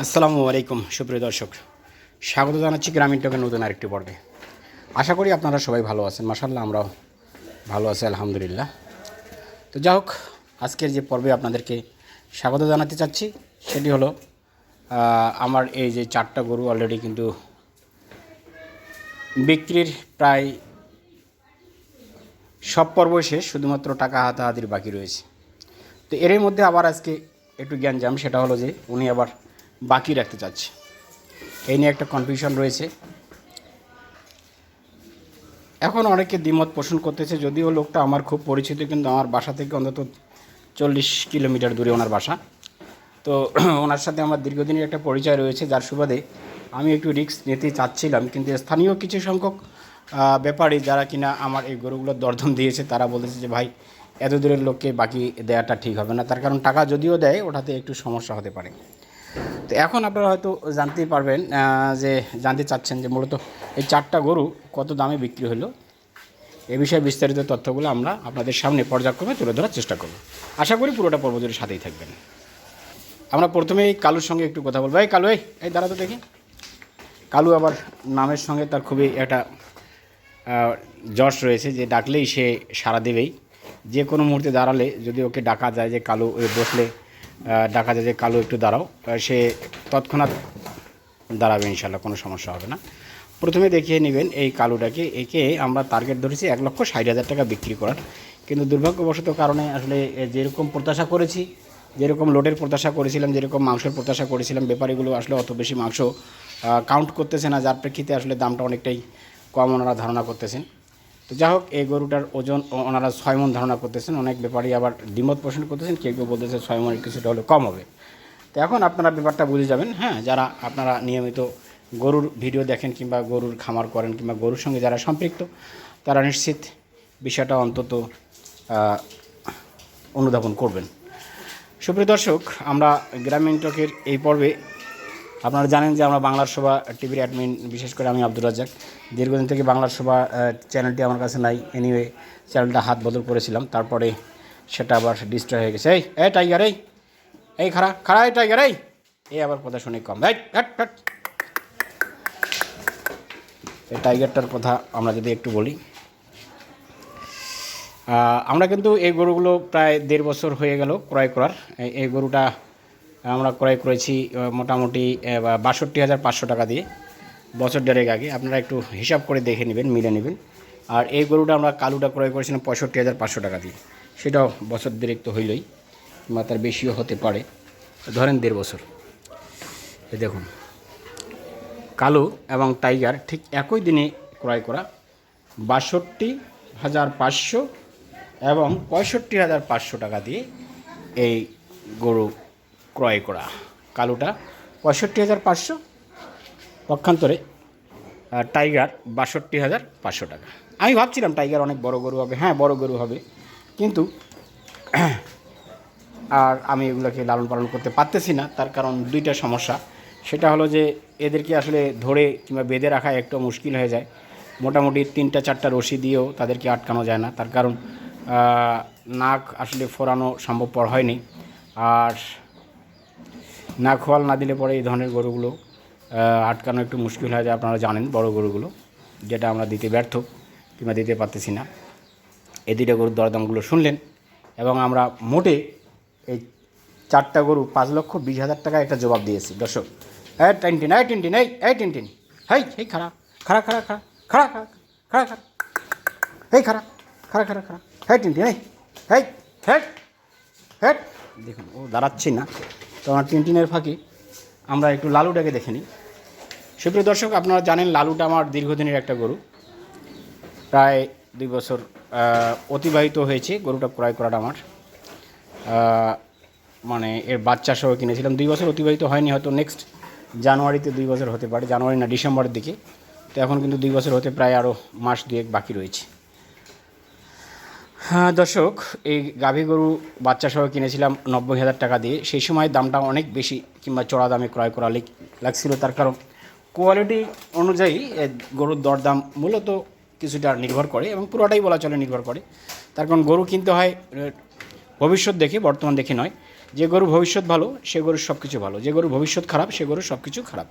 আসসালামু আলাইকুম, সুপ্রিয় দর্শক। স্বাগত জানাচ্ছি গ্রামীণ টকের নতুন আরেকটি পর্বে। আশা করি আপনারা সবাই ভালো আছেন। মাসাল্লাহ আমরাও ভালো আছি, আলহামদুলিল্লাহ। তো যাই হোক, আজকের যে পর্বে আপনাদেরকে স্বাগত জানাতে চাচ্ছি, সেটি হলো আমার এই যে চারটা গরু অলরেডি কিন্তু বিক্রির প্রায় সব পর্ব শেষ, শুধুমাত্র টাকা হাতাহাতির বাকি রয়েছে। তো এর মধ্যে আবার আজকে একটু জ্ঞানজাম, সেটা হলো যে উনি আবার বাকি রাখতে চাচ্ছে। এই নিয়ে একটা কনফিউশন রয়েছে। এখন অনেকে দ্বিমত পোষণ করতেছে, যদিও লোকটা আমার খুব পরিচিত, কিন্তু আমার বাসা থেকে অন্তত চল্লিশ কিলোমিটার দূরে ওনার বাসা। তো ওনার সাথে আমার দীর্ঘদিনের একটা পরিচয় রয়েছে, যার সুবাদে আমি একটু রিস্ক নিতে চাচ্ছিলাম, কিন্তু স্থানীয় কিছু সংখ্যক ব্যাপারী যারা কিনা আমার এই গরুগুলোর দরদম দিয়েছে, তারা বলেছে যে, ভাই, এত দূরের লোককে বাকি দেওয়াটা ঠিক হবে না। তার কারণ টাকা যদিও দেয়, ওটাতে একটু সমস্যা হতে পারে। তো এখন আপনারা হয়তো জানতেই পারবেন যে জানতে চাচ্ছেন যে মূলত এই চারটা গরু কত দামে বিক্রি হলো। এ বিষয়ে বিস্তারিত তথ্যগুলো আমরা আপনাদের সামনে পর্যায়ক্রমে তুলে ধরার চেষ্টা করব। আশা করি পুরোটা পর্ব জুড়ে সাথেই থাকবেন। আমরা প্রথমে এই কালুর সঙ্গে একটু কথা বলব। এই কালু, এই এই দাঁড়া তো দেখি। কালু আবার নামের সঙ্গে তার খুবই একটা যশ রয়েছে যে ডাকলেই সে সাড়া দেবেই। যে কোনো মুহূর্তে দাঁড়ালে যদি ওকে ডাকা যায় যে কালু বসলে ডাকা যায় যে কালু একটু দাঁড়াও। সে তৎক্ষণাৎ দাঁড়াবে ইনশাল্লাহ কোনো সমস্যা হবে না। প্রথমে দেখিয়ে নেবেন এই কালুটাকে, একে আমরা টার্গেট ধরেছি এক লক্ষ ষাট হাজার টাকা বিক্রি করার। কিন্তু দুর্ভাগ্যবশত কারণে আসলে যেরকম প্রত্যাশা করেছি, যেরকম লোডের প্রত্যাশা করেছিলাম, যেরকম মাংসের প্রত্যাশা করেছিলাম, ব্যাপারীগুলো আসলে অত বেশি মাংস কাউন্ট করতেছে না, যার প্রেক্ষিতে আসলে দামটা অনেকটাই কম ওনারা ধারণা করতেছেন। তো যাই হোক, এই গরুটার ওজন ওনারা ছয় মন ধারণা করতেছেন। অনেক ব্যাপারই আবার দ্বিমত পোষণ করতেছেন। কেউ কেউ বলতেছে ছয় মনের কিছুটা হলে কম হবে। তো এখন আপনারা ব্যাপারটা বুঝে যাবেন হ্যাঁ? যারা আপনারা নিয়মিত গরুর ভিডিও দেখেন কিংবা গরুর খামার করেন কিংবা গরুর সঙ্গে যারা সম্পৃক্ত, তারা নিশ্চিত বিষয়টা অন্তত অনুধাবন করবেন। সুপ্রিয় দর্শক, আমরা গ্রামীণ টকের এই পর্বে আপনারা জানেন যে আমরা বাংলার সভা টিভির অ্যাডমিন, বিশেষ করে আমি আব্দুর রাজ্জাক। দীর্ঘদিন থেকে বাংলার সভা চ্যানেলটি আমার কাছে নাই। এনিওয়ে চ্যানেলটা হাত বদল করেছিলাম। তারপরে সেটা আবার ডিস্ট্রয় হয়ে গেছে। এই এই টাইগার এই এই খারা খারা এই টাইগার এই। এই আবার কথা শুনে কম। এই টাইগারটার কথা আমরা যদি একটু বলি আমরা কিন্তু এই গরুগুলো প্রায় দেড় বছর হয়ে গেল ক্রয় করার। এই গরুটা আমরা ক্রয় করেছি মোটামুটি বাষট্টি হাজার পাঁচশো টাকা দিয়ে। বছর দেড়েক আগে। আপনারা একটু হিসাব করে দেখে নেবেন, মিলে নেবেন। আর এই গরুটা আমরা কালুটা ক্রয় করেছিলাম পঁয়ষট্টি হাজার পাঁচশো টাকা দিয়ে। সেটাও বছর দেড়েক তো হইলই বা তার বেশিও হতে পারে। ধরেন দেড় বছর। এই দেখুন। কালো এবং টাইগার ঠিক একই দিনে ক্রয় করা বাষট্টি হাজার পাঁচশো এবং পঁয়ষট্টি হাজার পাঁচশো টাকা দিয়ে এই গরু ক্রয় করা। কালোটা পঁয়ষট্টি হাজার পাঁচশো, পক্ষান্তরে টাইগার বাষট্টি হাজার পাঁচশো টাকা। আমি ভাবছিলাম টাইগার অনেক বড় গরু হবে। হ্যাঁ বড় গরু হবে। কিন্তু আর আমি এগুলোকে লালন পালন করতে পারতেছি না। তার কারণ দুইটা সমস্যা। সেটা হলো যে, এদেরকে আসলে ধরে কিংবা বেঁধে রাখা একটু মুশকিল হয়ে যায়। মোটামুটি তিনটা, চারটা রশি দিয়েও তাদেরকে আটকানো যায় না। তার কারণ নাক আসলে ফোরানো সম্ভবপর হয়নি। আর না খোয়াল না দিলে পরে এই ধরনের গরুগুলো আটকানো একটু মুশকিল হয়ে যায় আপনারা জানেন বড় গরুগুলো যেটা আমরা দিতে ব্যর্থ কিংবা দিতে পারতেছি না এই দুইটা গরুর দরদামগুলো শুনলেন এবং আমরা মোটে এই চারটা গরু পাঁচ লক্ষ বিশ হাজার টাকা একটা জবাব দিয়েছি দর্শক এই টিনটিন এই টিনটিন এই এই টিনটিন হেই এই খারা খারা খারা খারা খারা খারা খারা খারা এই খারা খারা খারা খারা হেই টিনটিন এই হেই হেট হেট দেখুন ও দাঁড়াচ্ছি না তো আমার টিনটিনের ফাঁকে। আমরা একটু লালুটাকে দেখে নিই। সুপ্রিয় দর্শক, আপনারা জানেন লালুটা আমার দীর্ঘদিনের একটা গরু। প্রায় দুই বছর অতিবাহিত হয়েছে। গরুটা ক্রয় করাটা আমার। মানে এর বাচ্চা সহ কিনেছিলাম। দুই বছর অতিবাহিত হয়নি, হয়তো নেক্সট জানুয়ারিতে দুই বছর হতে পারে, জানুয়ারি না ডিসেম্বরের দিকে। তো এখন কিন্তু দুই বছর হতে প্রায় আরও মাস দুয়েক বাকি রয়েছে। হ্যাঁ দর্শক, এই গাভী গরু বাচ্চা সহ কিনেছিলাম নব্বই হাজার টাকা দিয়ে। সেই সময় দামটা অনেক বেশি, কিংবা চড়া দামে ক্রয় করা লেগ- লাগছিল। তার কারণ কোয়ালিটি অনুযায়ী গরুর দরদাম মূলত কিছুটা নির্ভর করে এবং পুরোটাই বলা চলে নির্ভর করে। তার কারণ গরু কিনতে হয় ভবিষ্যৎ দেখে, বর্তমান দেখে নয়। যে গরুর ভবিষ্যৎ ভালো, সে গরুর সব কিছু ভালো। যে গরুর ভবিষ্যৎ খারাপ, সে গরুর সব কিছু খারাপ।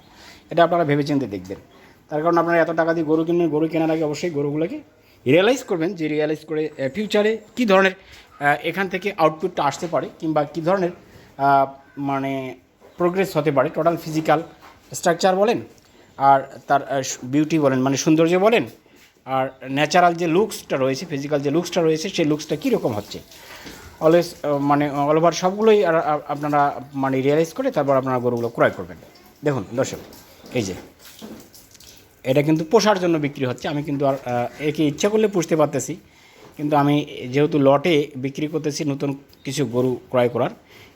এটা আপনারা ভেবেচিন্তে দেখবেন। তার কারণ আপনারা এত টাকা দিয়ে গরু কিনবেন গরু কেনার আগে অবশ্যই গরুগুলোকে রিয়েলাইজ করবেন যে রিয়েলাইজ করে ফিউচারে কী ধরনের এখান থেকে আউটপুটটা আসতে পারে কিংবা কী ধরনের মানে প্রোগ্রেস হতে পারে। টোটাল ফিজিক্যাল স্ট্রাকচার বলেন, আর তার বিউটি বলেন মানে সৌন্দর্য বলেন, আর ন্যাচারাল যে লুকসটা রয়েছে ফিজিক্যাল যে লুকসটা রয়েছে, সেই লুকসটা কীরকম হচ্ছে। অলওয়েজ মানে অল ওভার সবগুলোই আপনারা মানে রিয়েলাইজ করে তারপর আপনারা গরুগুলো ক্রয় করবেন। দেখুন, দর্শক, এই যে এটা কিন্তু পোষার জন্য বিক্রি হচ্ছে। আমি কিন্তু আর একে ইচ্ছা করলে পুষতে পারতেছি। কিন্তু আমি যেহেতু লটে বিক্রি করতেছি নতুন কিছু গরু ক্রয় করার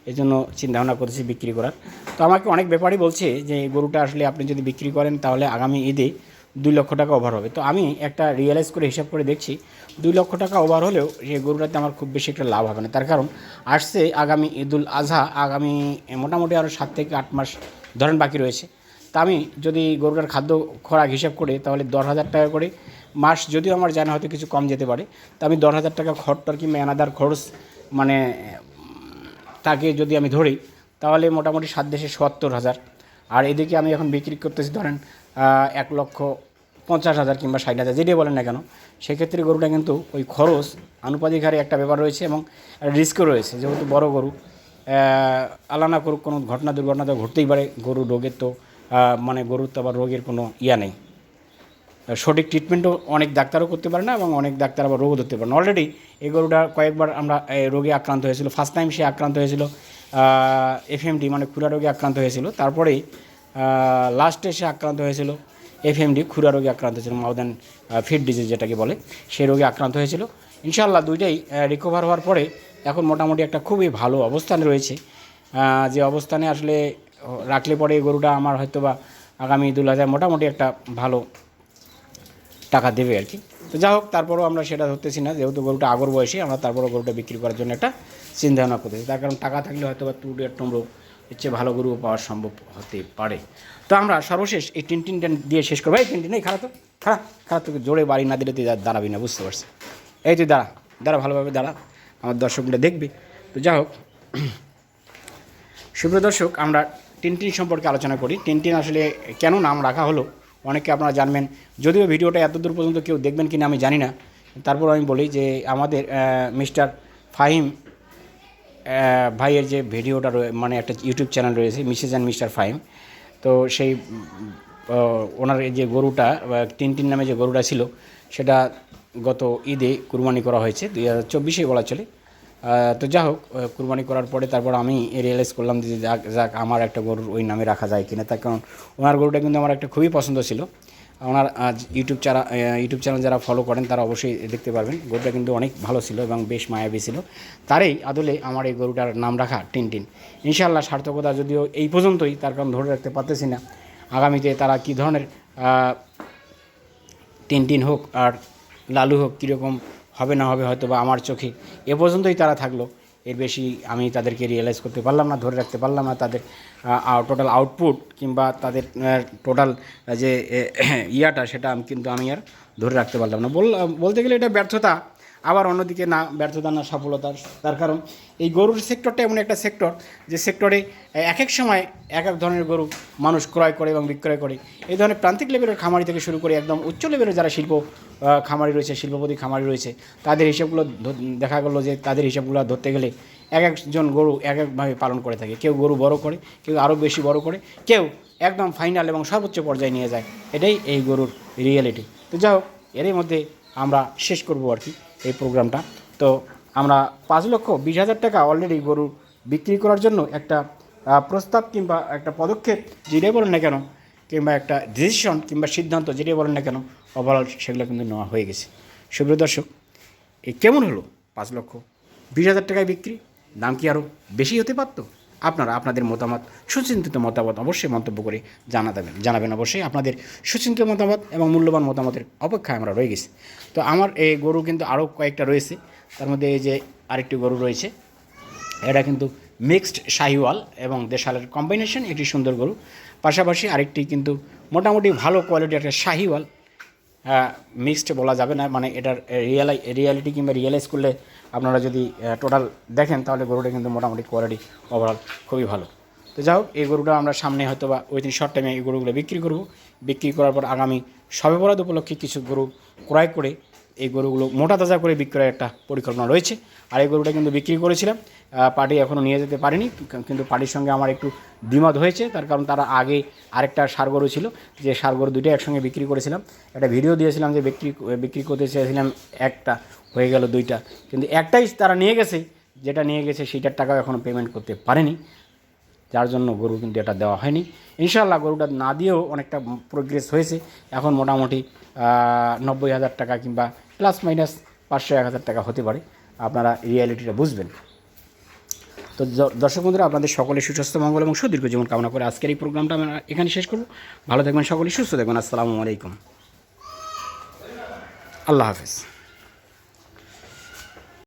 এই জন্য চিন্তাভাবনা করতেছি বিক্রি করার। তো আমাকে অনেক ব্যাপারই বলছে যে, এই গরুটা আসলে আপনি যদি বিক্রি করেন তাহলে আগামী ঈদে দুই লক্ষ টাকা ওভার হবে। তো আমি একটা রিয়েলাইজ করে হিসাব করে দেখছি, দুই লক্ষ টাকা ওভার হলেও সেই গরুটাতে আমার খুব বেশি একটা লাভ হবে না। তার কারণ আসছে আগামী ঈদুল আজহা, আগামী মোটামুটি আরও সাত থেকে আট মাস ধরেন বাকি রয়েছে। তা আমি যদি গরুটার খাদ্য খোরাক হিসাব করে তাহলে দশ হাজার টাকা করে মাস যদিও আমার জানা হয়তো কিছু কম যেতে পারে তা আমি দশ হাজার টাকা খরটর কিংবা এনাদার খরচ মানে তাকে যদি আমি ধরি তাহলে মোটামুটি সাত দেশে সত্তর হাজার। আর এদিকে আমি এখন বিক্রি করতেছি ধরেন এক লক্ষ পঞ্চাশ হাজার কিংবা ষাট হাজার যেটাই বলেন না কেন সেক্ষেত্রে গরুটা কিন্তু ওই খরচ আনুপাতিক হারে একটা ব্যাপার রয়েছে এবং রিস্কও রয়েছে। যেহেতু বড় গরু আহ, আল্লাহ না করুক কোনো ঘটনা দুর্ঘটনা তো ঘটতেই পারে গরু রোগের তো মানে গরুর তো আবার রোগের কোনো ইয়া নেই। সঠিক ট্রিটমেন্টও অনেক ডাক্তারও করতে পারে না এবং অনেক ডাক্তার আবার রোগও ধরতে পারে না। অলরেডি এই গরুটা কয়েকবার আমরা রোগে আক্রান্ত হয়েছিল। ফার্স্ট টাইম সে আক্রান্ত হয়েছিল। এফএমডি মানে খুরা রোগে আক্রান্ত হয়েছিল। তারপরেই লাস্টে সে আক্রান্ত হয়েছিল। এফএমডি খুরা রোগে আক্রান্ত হয়েছিল। মাউদান ফিট ডিজিজ যেটাকে বলে সেই রোগে আক্রান্ত হয়েছিল। ইনশাল্লাহ দুইটাই রিকভার হওয়ার পরে এখন মোটামুটি একটা খুবই ভালো অবস্থানে রয়েছে। যে অবস্থানে আসলে রাখলে পরে এই গরুটা আমার হয়তো বা আগামী দু হাজার মোটামুটি একটা ভালো টাকা দেবে আর কি। তো যাই হোক, তারপরেও আমরা সেটা ধরতেছি না, যেহেতু গরুটা আগর বয়সে, আমরা তারপরেও গরুটা বিক্রি করার জন্য একটা চিন্তা ভাবনা করতেছি। তার কারণ টাকা থাকলে হয়তো বা টু ডেট টমরো এর চেয়ে ভালো গরুও পাওয়া সম্ভব হতে পারে। তো আমরা সর্বশেষ এই টিন টিন দিয়ে শেষ করব। এই টিন টিন, এই খারাপ তো খারাপ খারাপ তোকে জোরে বাড়ি না দিলে তুই দাঁড়াবি না, বুঝতে পারছি এই তুই দাঁড়া দাঁড়া ভালোভাবে দাঁড়া, আমার দর্শকগুলো দেখবি। তো যাই হোক, সুপ্রিয় দর্শক, আমরা টিনটিন সম্পর্কে আলোচনা করি। টিনটিন আসলে কেন নাম রাখা হলো, অনেকে আপনারা জানবেন। যদিও ভিডিওটা এত দূর পর্যন্ত কেউ দেখবেন কিনা আমি জানি না। তারপর আমি বলি যে আমাদের মিস্টার ফাহিম ভাইয়ের যে ভিডিওটা মানে একটা ইউটিউব চ্যানেল রয়েছে, মিসেস অ্যান্ড মিস্টার ফাহিম। তো সেই ওনার যে গরুটা টিনটিন নামে যে গরুটা ছিল, সেটা গত ঈদে কুরবানি করা হয়েছে। দুই হাজার চব্বিশে বলা চলে। তো যা হোক কুরবানি করার পরে তারপর আমি রিয়েলাইজ করলাম যে যাক যাক, আমার একটা গরুর ওই নামে রাখা যায় কিনা। তার কারণ ওনার গরুটা কিন্তু আমার একটা খুবই পছন্দ ছিল। ওনার ইউটিউব চ্যানেল ইউটিউব চ্যানেল যারা ফলো করেন, তারা অবশ্যই দেখতে পারবেন। গরুটা কিন্তু অনেক ভালো ছিল এবং বেশ মায়াবী ছিল। তারই আদলে আমার এই গরুটার নাম রাখা টিনটিন। ইনশাআল্লাহ সার্থকতা যদিও এই পর্যন্তই, তার কারণ ধরে রাখতে পারতেছি না। আগামীতে তারা কী ধরনের টিনটিন হোক আর লালু হোক, কীরকম হবে না হবে হয়তো বা আমার চোখে এ পর্যন্তই তারা থাকল। এর বেশি আমি তাদেরকে রিয়েলাইজ করতে পারলাম না, ধরে রাখতে পারলাম না তাদের টোটাল আউটপুট কিংবা তাদের টোটাল যে ইয়াটা সেটা কিন্তু আমি আর ধরে রাখতে পারলাম না। বল বলতে গেলে এটা ব্যর্থতা। আবার অন্যদিকে না ব্যর্থতা, না সফলতা। তার কারণ এই গরুর সেক্টরটা এমন একটা সেক্টর যে সেক্টরে এক এক সময় এক এক ধরনের গরু মানুষ ক্রয় করে এবং বিক্রয় করে। এই ধরনের প্রান্তিক লেভেলের খামারি থেকে শুরু করে একদম উচ্চ লেভেলের যারা শিল্প খামারি রয়েছে, শিল্পপতি খামারি রয়েছে, তাদের হিসাবগুলো দেখা গেলো যে তাদের হিসাবগুলো ধরতে গেলে এক একজন গরু এক একভাবে পালন করে থাকে। কেউ গরু বড় করে, কেউ আরও বেশি বড় করে, কেউ একদম ফাইনাল এবং সর্বোচ্চ পর্যায়ে নিয়ে যায়। এটাই এই গরুর রিয়েলিটি। তো যাই হোক, এরই মধ্যে আমরা শেষ করব আর কি। এই প্রোগ্রামটা। তো আমরা পাঁচ লক্ষ বিশ হাজার টাকা অলরেডি গরু বিক্রি করার জন্য একটা প্রস্তাব কিংবা একটা পদক্ষেপ যেটাই বলেন না কেন, কিংবা একটা ডিসিশন কিংবা সিদ্ধান্ত যেটাই বলেন না কেন ওভারঅল সেগুলো কিন্তু নেওয়া হয়ে গেছে। সুপ্রিয় দর্শক এই কেমন হলো পাঁচ লক্ষ বিশ হাজার টাকায় বিক্রি? দাম কি আরও বেশি হতে পারতো? আপনারা আপনাদের মতামত, সুচিন্তিত মতামত অবশ্যই মন্তব্য করে জানাবেন। জানাবেন অবশ্যই আপনাদের সুচিন্তিত মতামত এবং মূল্যবান মতামতের অপেক্ষায় আমরা রয়ে গেছি। তো আমার এই গরু কিন্তু আরও কয়েকটা রয়েছে। তার মধ্যে এই যে আরেকটি গরু রয়েছে, এটা কিন্তু মিক্সড শাহিওয়াল এবং দেশালের কম্বিনেশন একটি সুন্দর গরু। পাশাপাশি আরেকটি কিন্তু মোটামুটি ভালো কোয়ালিটির একটা শাহিওয়াল। মিক্সড বলা যাবে না মানে এটার রিয়ালাই রিয়ালিটি কিংবা রিয়েলাইজ করলে আপনারা যদি টোটাল দেখেন, তাহলে গরুটা কিন্তু মোটামুটি কোয়ালিটি ওভারঅল খুবই ভালো। তো যাই হোক, এই গরুটা আমরা সামনে হয়তো বা ওই দিন শর্ট টাইমে এই গরুগুলো বিক্রি করব। বিক্রি করার পর আগামী সবে বরাদ উপলক্ষে কিছু গরু ক্রয় করে এই গরুগুলো মোটা তাজা করে বিক্রয়ের একটা পরিকল্পনা রয়েছে। আর এই গরুটা কিন্তু বিক্রি করেছিলাম। পার্টি এখনও নিয়ে যেতে পারিনি, কিন্তু পার্টির সঙ্গে আমার একটু দ্বিমত হয়েছে। তার কারণ তারা আগে আরেকটা সার গরু ছিল, যে সার গরু দুটোই একসঙ্গে বিক্রি করেছিলাম। একটা ভিডিও দিয়েছিলাম যে বিক্রি বিক্রি করতে চেয়েছিলাম একটা, হয়ে গেল দুইটা। কিন্তু একটাই তারা নিয়ে গেছে, যেটা নিয়ে গেছে সেইটার টাকাও এখনও পেমেন্ট করতে পারেনি। যার জন্য গরু কিন্তু এটা দেওয়া হয়নি। ইনশাল্লাহ গরুটা না দিয়েও অনেকটা প্রোগ্রেস হয়েছে। এখন মোটামুটি নব্বই হাজার টাকা কিংবা প্লাস মাইনাস পাঁচশো এক হাজার টাকা হতে পারে। আপনারা রিয়ালিটিটা বুঝবেন। তো দর্শক বন্ধুরা, আপনাদের সকলে সুস্বাস্থ্য, মঙ্গল এবং সুদীর্ঘ জীবন কামনা করে আজকের এই প্রোগ্রামটা আমরা এখানে শেষ করব। ভালো থাকবেন সকলে, সুস্থ থাকবেন। আসসালামু আলাইকুম। আল্লাহ হাফিজ।